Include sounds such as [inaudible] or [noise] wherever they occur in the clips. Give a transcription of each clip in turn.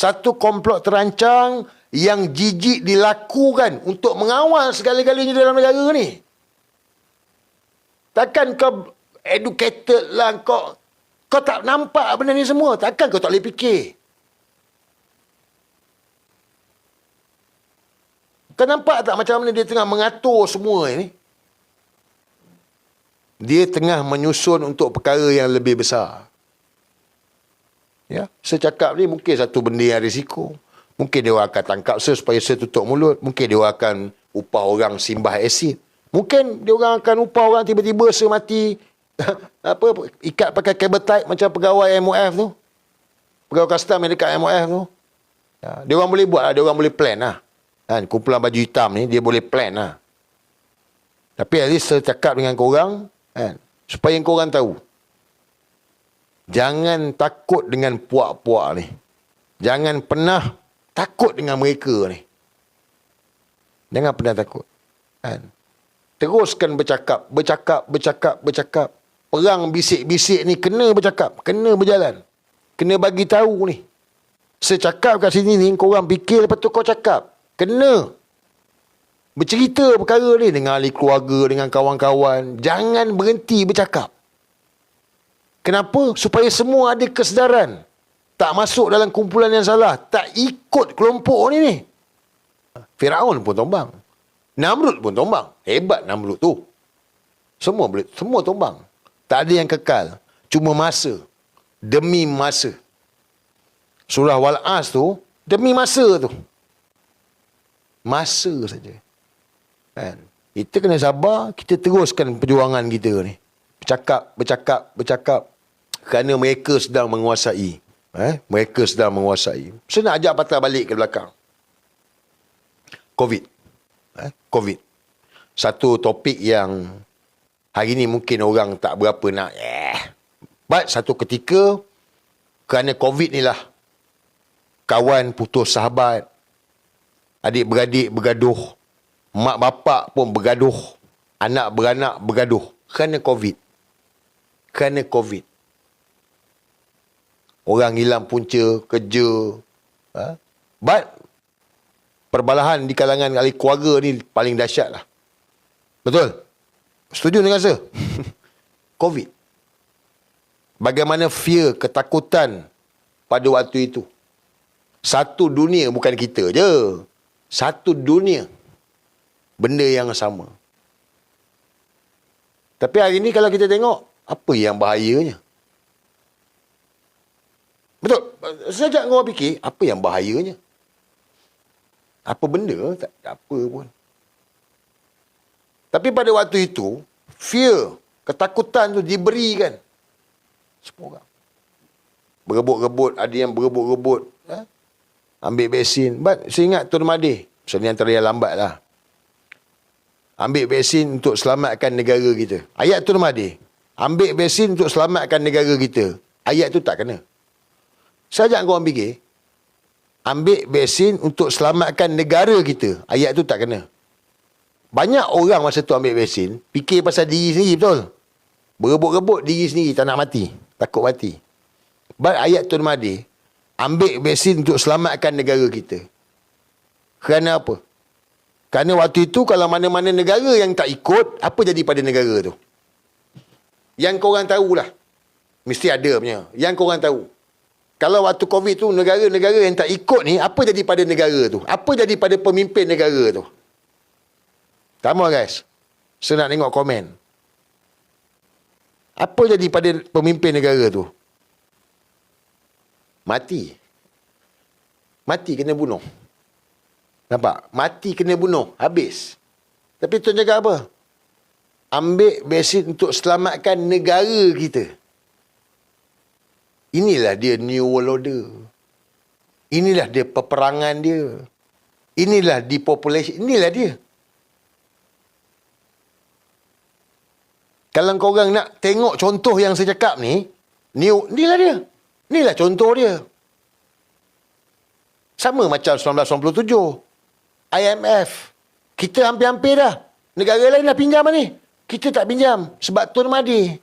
satu komplot terancang yang jijik dilakukan untuk mengawal segala-galanya dalam negara ni. Takkan kau educated lah kau kau tak nampak benda ni semua. Takkan kau tak boleh fikir. Kau nampak tak macam mana dia tengah mengatur semua ni? Dia tengah menyusun untuk perkara yang lebih besar. Ya, secakap ni mungkin satu benda yang risiko. Mungkin dia akan tangkap saya supaya saya tutup mulut. Mungkin dia akan upah orang simbah asid. Mungkin dia orang akan upah orang tiba-tiba saya mati [laughs] apa ikat pakai cable tie macam pegawai MOF tu. Pegawai custom yang dekat MOF tu. Ya, dia orang boleh buat lah. Dia orang boleh plan lah. Kan, kumpulan baju hitam ni, dia boleh plan lah. Tapi at least saya cakap dengan korang, kan, supaya korang tahu. Jangan takut dengan puak-puak ni. Jangan pernah takut dengan mereka ni. Jangan pernah takut. Kan? Teruskan bercakap, bercakap, bercakap, bercakap. Perang bisik-bisik ni kena bercakap, kena berjalan. Kena bagi tahu ni. Secakap kat sini ni, korang fikir lepas tu kau cakap. Kena. Bercerita perkara ni dengan ahli keluarga, dengan kawan-kawan. Jangan berhenti bercakap. Kenapa? Supaya semua ada kesedaran. Tak masuk dalam kumpulan yang salah. Tak ikut kelompok ni ni. Firaun pun tombang. Namrud pun tombang. Hebat Namrud tu. Semua boleh, semua tombang. Tak ada yang kekal. Cuma masa. Demi masa. Surah Wal-As tu, demi masa tu. Masa saja. Kan? Kita kena sabar, kita teruskan perjuangan kita ni. Bercakap, bercakap, bercakap. Kerana mereka sedang menguasai. Eh? Mereka sedang menguasai. Saya nak ajak patah balik ke belakang. COVID. Eh? COVID. Satu topik yang hari ni mungkin orang tak berapa nak. Eh. But satu ketika, kerana COVID ni lah, kawan putus sahabat, Adik-beradik bergaduh. Mak bapak pun bergaduh. Anak beranak bergaduh. Kerana COVID. Kerana COVID. Orang hilang punca, kerja. Ha? But, perbalahan di kalangan ahli keluarga ni paling dahsyat lah. Betul? Setuju dengan saya? [laughs] COVID. Bagaimana fear, ketakutan pada waktu itu. Satu dunia bukan kita je satu dunia benda yang sama. Tapi hari ini kalau kita tengok apa yang bahayanya? Betul. Sejak kau fikir apa yang bahayanya? Apa benda? Tak, tak apa pun. Tapi pada waktu itu, fear, ketakutan tu diberikan. Semua orang. Berebut-rebut, ada yang berebut-rebut. Ha? Ambil vaksin. But saya ingat Tuan Mahdi. Misalnya antara yang lambat lah. Ambil vaksin untuk selamatkan negara kita. Ayat Tuan Mahdi. Ambil vaksin untuk selamatkan negara kita. Ayat tu tak kena. Saya ajak korang fikir. Ambil vaksin untuk selamatkan negara kita. Ayat tu tak kena. Banyak orang masa tu ambil vaksin. Fikir pasal diri sendiri betul. Berebut-rebut diri sendiri tak nak mati. Takut mati. But ayat Tuan Mahdi ambil vaksin untuk selamatkan negara kita. Kerana apa? Kerana waktu itu kalau mana-mana negara yang tak ikut, apa jadi pada negara tu? Yang korang tahulah. Mesti ada punya. Yang korang tahu. Kalau waktu COVID tu, negara-negara yang tak ikut ni, apa jadi pada negara tu? Apa jadi pada pemimpin negara tu? Sama guys. Saya nak tengok komen. Apa jadi pada pemimpin negara tu? Mati. Mati kena bunuh. Nampak? Mati kena bunuh. Habis. Tapi tuan jaga apa? Ambil vaksin untuk selamatkan negara kita. Inilah dia new world order. Inilah dia peperangan dia. Inilah depopulation. Inilah dia. Kalau kau orang nak tengok contoh yang saya cakap ni, new, inilah dia. Inilah contoh dia. Sama macam 1997. IMF. Kita hampir-hampir dah. Negara lain dah pinjam ni. Kita tak pinjam. Sebab Tun Mahdi.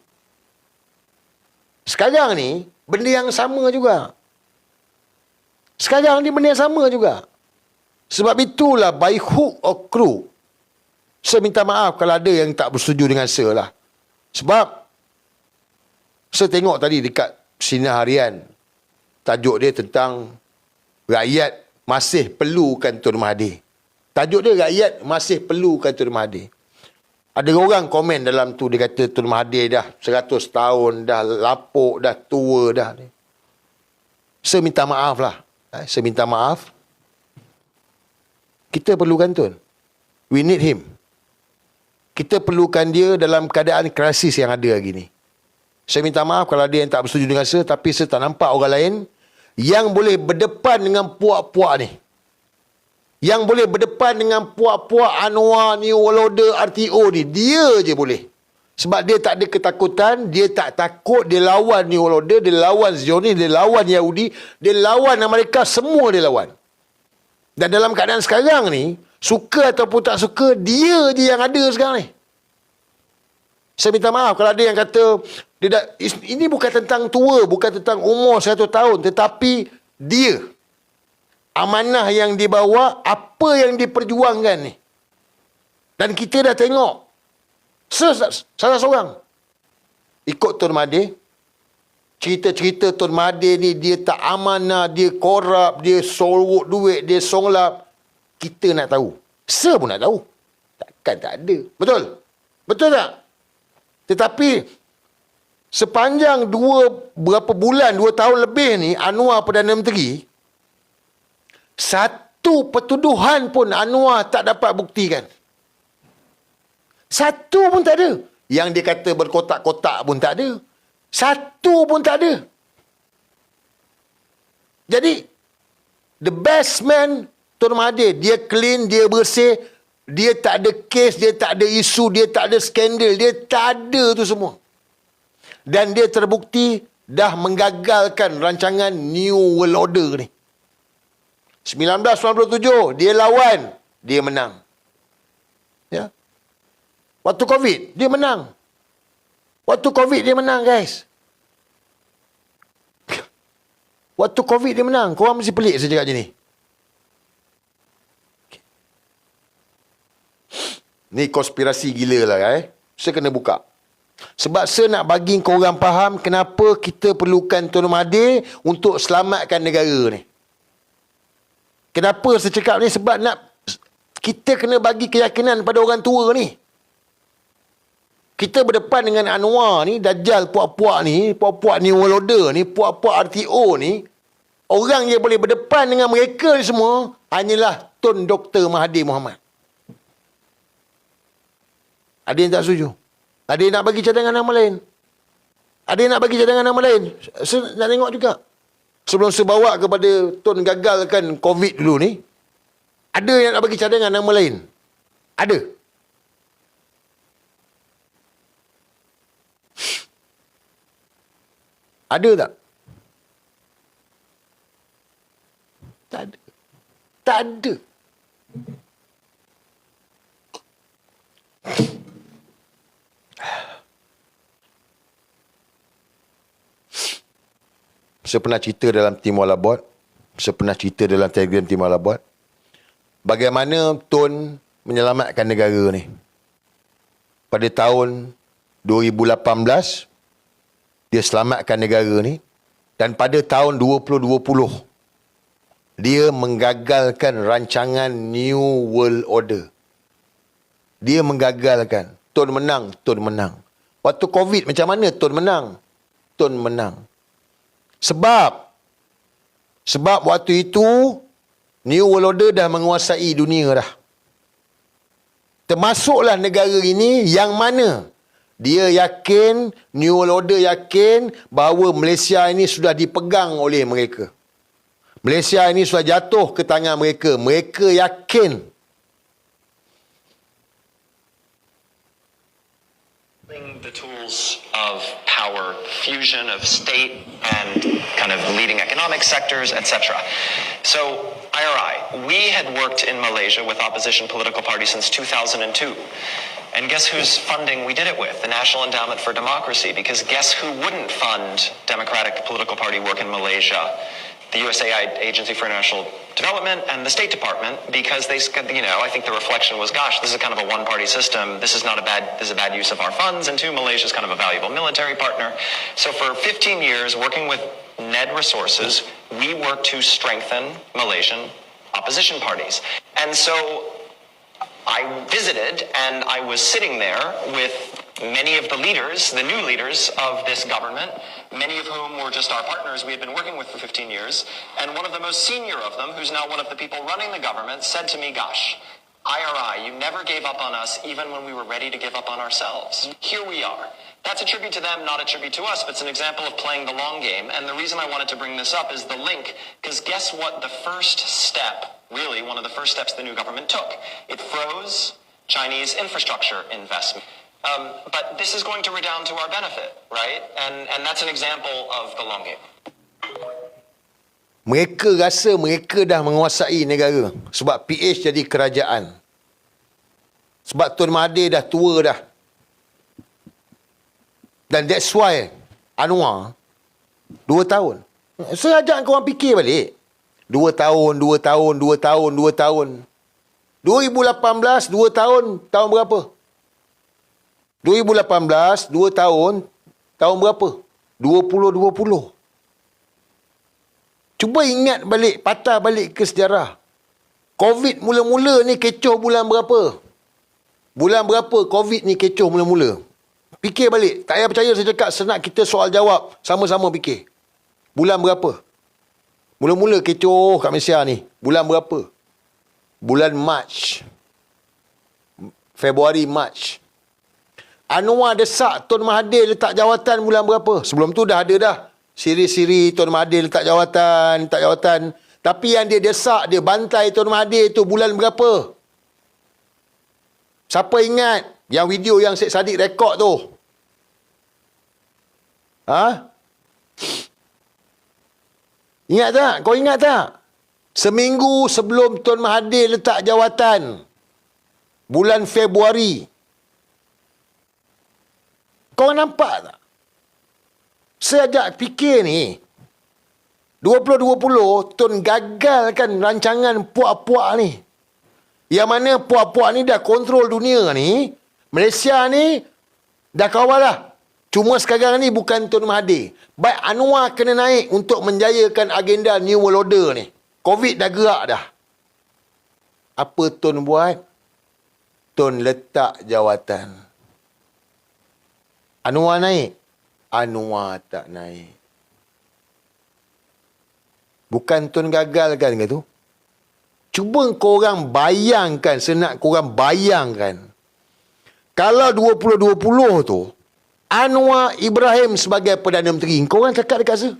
Sekarang ni, benda yang sama juga. Sekarang ni benda yang sama juga. Sebab itulah by hook or crook. Saya minta maaf kalau ada yang tak bersetuju dengan saya lah. Sebab saya tengok tadi dekat sinar harian. Tajuk dia tentang rakyat masih perlukan Tun Mahathir. Tajuk dia rakyat masih perlukan Tun Mahathir. Ada orang komen dalam tu dia kata Tun Mahathir dah 100 tahun dah lapuk dah tua dah. Saya minta maaf lah. Eh, Saya minta maaf. Kita perlukan Tun. We need him. Kita perlukan dia dalam keadaan krisis yang ada hari ni. Saya minta maaf kalau ada yang tak bersetuju dengan saya tapi saya tak nampak orang lain yang boleh berdepan dengan puak-puak ni. Yang boleh berdepan dengan puak-puak Anwar ni, Waloda, RTO ni. Dia je boleh. Sebab dia tak ada ketakutan, dia tak takut, dia lawan ni Waloda, dia lawan Zionis, dia lawan Yahudi, dia lawan Amerika, semua dia lawan. Dan dalam keadaan sekarang ni, suka ataupun tak suka, dia je yang ada sekarang ni. Saya minta maaf kalau ada yang kata dia dah, ini bukan tentang tua, bukan tentang umur satu tahun, tetapi dia amanah yang dibawa, apa yang diperjuangkan ni. Dan kita dah tengok se- salah seorang ikut Tun Mahathir cerita-cerita Tun Mahathir ni dia tak amanah, dia korup, dia sorok duit, dia songlap. Kita nak tahu. Saya pun nak tahu. Takkan tak ada. Betul? Betul tak? Tetapi sepanjang dua berapa bulan, dua tahun lebih ni Anwar Perdana Menteri satu pertuduhan pun Anwar tak dapat buktikan. Satu pun tak ada. Yang dia kata berkotak-kotak pun tak ada. Satu pun tak ada. Jadi, the best man Tun Mahathir, dia clean, dia bersih, dia tak ada kes, dia tak ada isu, dia tak ada skandal, dia tak ada tu semua. Dan dia terbukti dah menggagalkan rancangan New World Order ni. 1997, dia lawan, dia menang. Ya. Waktu Covid, dia menang. Waktu Covid, dia menang, guys. [laughs] Waktu Covid, dia menang. Korang mesti pelik saya cakap macam ni. Ni konspirasi gila lah, eh. Saya kena buka. Sebab saya nak bagi korang faham kenapa kita perlukan Tun Mahathir untuk selamatkan negara ni. Kenapa saya cakap ni? Sebab nak kita kena bagi keyakinan pada orang tua ni. Kita berdepan dengan Anwar ni, Dajjal puak-puak ni, puak-puak ni Waloda ni, puak-puak RTO ni. Orang yang boleh berdepan dengan mereka ni semua hanyalah Tun Dr. Mahathir Mohamad. Ada yang tak setuju? Ada yang nak bagi cadangan nama lain? Ada yang nak bagi cadangan nama lain? Saya nak tengok juga. Sebelum saya bawa kepada Tun gagalkan COVID dulu ni, ada yang nak bagi cadangan nama lain? Ada. Ada tak? Tak ada. Tak ada. Saya pernah cerita dalam Tim Walabot. Saya pernah cerita dalam Telegram Tim Walabot. Bagaimana Tun menyelamatkan negara ni. Pada tahun 2018, dia selamatkan negara ni. Dan pada tahun 2020, dia menggagalkan rancangan New World Order. Dia menggagalkan. Tun menang, Tun menang. Waktu COVID macam mana Tun menang? Tun menang. Sebab sebab waktu itu New World Order dah menguasai dunia dah. Termasuklah negara ini yang mana dia yakin, New World Order yakin bahawa Malaysia ini sudah dipegang oleh mereka. Malaysia ini sudah jatuh ke tangan mereka. Mereka yakin the tools of power, fusion of state and kind of leading economic sectors, etc. So, IRI, we had worked in Malaysia with opposition political parties since 2002. And guess whose funding we did it with? The National Endowment for Democracy. Because guess who wouldn't fund democratic political party work in Malaysia? The USAID Agency for International Development and the State Department because they, you know, I think the reflection was, gosh, this is kind of a one-party system. This is not a bad, this is a bad use of our funds. And two, Malaysia is kind of a valuable military partner. So for 15 years, working with NED Resources, we worked to strengthen Malaysian opposition parties. And so I visited and I was sitting there with many of the leaders, the new leaders of this government, many of whom were just our partners we had been working with for 15 years. And one of the most senior of them, who's now one of the people running the government, said to me, Gosh, IRI, you never gave up on us even when we were ready to give up on ourselves. Here we are. That's a tribute to them, not a tribute to us, but it's an example of playing the long game. And the reason I wanted to bring this up is the link, because guess what the first step, really one of the first steps the new government took? It froze Chinese infrastructure investment. Um, but this is going to redound to our benefit, right? And, and that's an example of the long game. Mereka rasa mereka dah menguasai negara. Sebab PH jadi kerajaan. Sebab Tun Mahathir dah tua dah. Dan that's why Anwar dua tahun. Saya ajak korang fikir balik. Dua tahun, dua tahun, dua tahun, dua tahun. 2018, dua tahun, tahun berapa? 2018, dua tahun, tahun berapa? 2020. Cuba ingat balik, patah balik ke sejarah. Covid mula-mula ni kecoh bulan berapa? Bulan berapa Covid ni kecoh mula-mula? Fikir balik. Tak payah percaya saya cakap senang kita soal jawab. Sama-sama fikir. Bulan berapa? Mula-mula kecoh kat Malaysia ni. Bulan berapa? Bulan Mac. Februari, Mac. Anwar desak Tun Mahathir letak jawatan bulan berapa? Sebelum tu dah ada dah. Siri-siri Tun Mahathir letak jawatan, letak jawatan. Tapi yang dia desak, dia bantai Tun Mahathir tu bulan berapa? Siapa ingat yang video yang Syed Saddiq rekod tu? Ha? Ingat tak? Kau ingat tak? Seminggu sebelum Tun Mahathir letak jawatan. Bulan Februari. Kau nampak tak? Saya ajak fikir ni. 2020 Tun gagalkan rancangan puak-puak ni. Yang mana puak-puak ni dah kontrol dunia ni. Malaysia ni dah kawal lah. Cuma sekarang ni bukan Tun Mahathir. Baik Anwar kena naik untuk menjayakan agenda New World Order ni. Covid dah gerak dah. Apa Tun buat? Tun letak jawatan. Anwar naik. Anwar tak naik. Bukan Tun gagal kan ke tu? Cuba korang bayangkan, senak korang bayangkan. Kalau 2020 tu, Anwar Ibrahim sebagai Perdana Menteri, korang cakap dekat saya.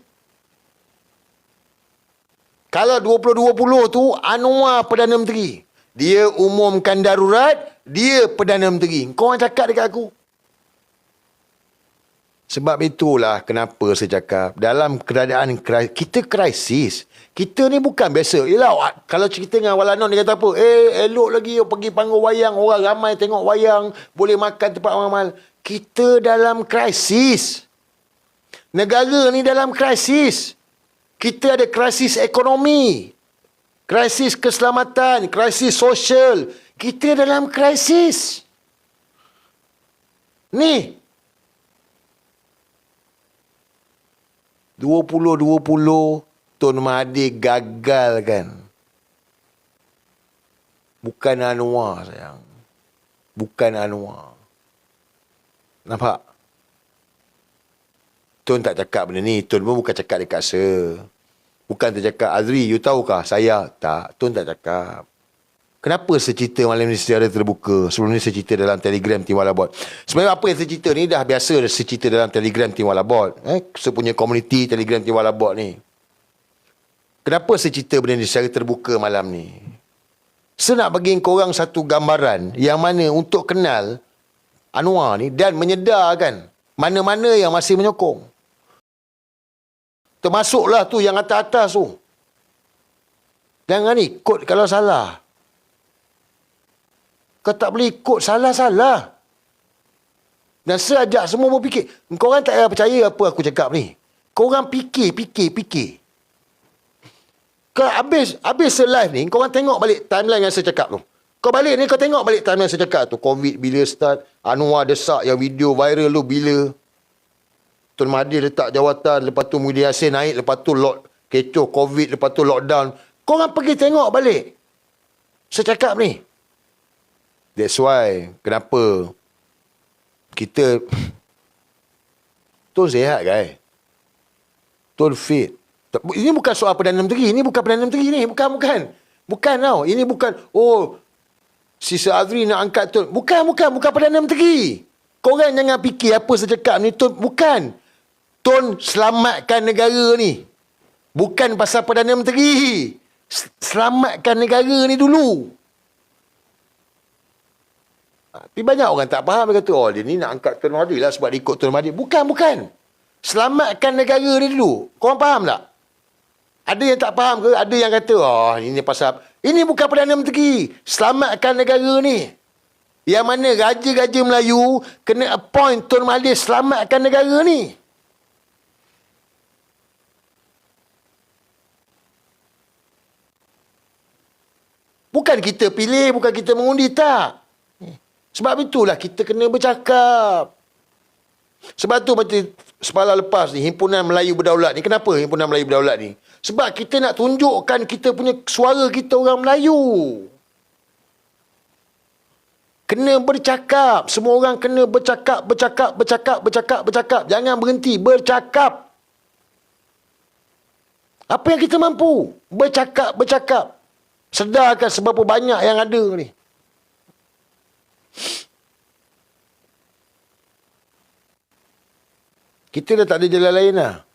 Kalau 2020 tu, Anwar Perdana Menteri. Dia umumkan darurat, dia Perdana Menteri. Korang cakap dekat aku. Sebab itulah kenapa saya cakap dalam keadaan kita krisis. Kita ni bukan biasa. Yelah, kalau cerita dengan Walanon dia kata apa? Eh, elok lagi pergi panggung wayang. Orang ramai tengok wayang. Boleh makan tempat mahal. Kita dalam krisis. Negara ni dalam krisis. Kita ada krisis ekonomi. Krisis keselamatan. Krisis sosial. Kita dalam krisis. Ni, 2020 Tun Mahathir gagal kan. Bukan Anwar sayang. Bukan Anwar. Nampak? Tun tak cakap benda ni. Tun pun bukan cakap dekat saya. Bukan dia cakap, Azri, you tahukah saya? Tak. Tun tak cakap. Kenapa saya cerita malam ni secara terbuka? Sebelum ni saya cerita dalam telegram Tim Walabot. Sebenarnya apa yang saya cerita ni dah biasa saya cerita dalam telegram Tim Walabot. Eh? Saya punya komuniti telegram Tim Walabot ni. Kenapa saya cerita benda ni secara terbuka malam ni? Saya nak bagi korang satu gambaran yang mana untuk kenal Anwar ni dan menyedarkan mana-mana yang masih menyokong. Termasuklah tu yang atas-atas tu. Jangan ikut kalau salah. Kau tak boleh ikut salah-salah. Dan saya ajak semua berfikir. Kau orang tak payah percaya apa aku cakap ni. Kau orang fikir, fikir, fikir. Kau habis habis live ni, kau orang tengok balik timeline yang saya cakap tu. Kau balik ni kau tengok balik timeline yang saya cakap tu. Covid bila start, Anwar desak yang video viral tu bila. Tun Mahathir letak jawatan, lepas tu Muhyiddin Yassin naik, lepas tu lock, kecoh Covid, lepas tu lockdown. Kau orang pergi tengok balik. Saya cakap ni. That's why, kenapa kita [sniffs] Tun sihat guys. Tun fit. Ini bukan soal Perdana Menteri. Ini bukan Perdana Menteri ni. Bukan, bukan. Bukan tau. Ini bukan, oh, Sisa Azri nak angkat Tun. Bukan, bukan. Bukan Perdana Menteri. Korang jangan fikir apa cakap ni Tun. Bukan. Tun selamatkan negara ni. Bukan pasal Perdana Menteri. Selamatkan negara ni dulu. Tapi banyak orang tak faham. Dia kata, oh dia ni nak angkat Tun Mahathir lah sebab dia ikut Tun Mahathir. Bukan, bukan. Selamatkan negara ni dulu. Korang faham tak? Ada yang tak faham ke? Ada yang kata, oh ini pasal... Ini bukan Perdana Menteri. Selamatkan negara ni. Yang mana raja-raja Melayu kena appoint Tun Mahathir selamatkan negara ni. Bukan kita pilih, bukan kita mengundi, tak. Sebab itulah kita kena bercakap. Sebab tu macam semalam lepas ni, Himpunan Melayu Berdaulat ni. Kenapa Himpunan Melayu Berdaulat ni? Sebab kita nak tunjukkan kita punya suara kita orang Melayu. Kena bercakap. Semua orang kena bercakap, bercakap, bercakap, bercakap, bercakap. Jangan berhenti, bercakap. Apa yang kita mampu? Bercakap, bercakap. Sedarkan seberapa banyak yang ada ni. Kita dah tak ada jalan lain lah.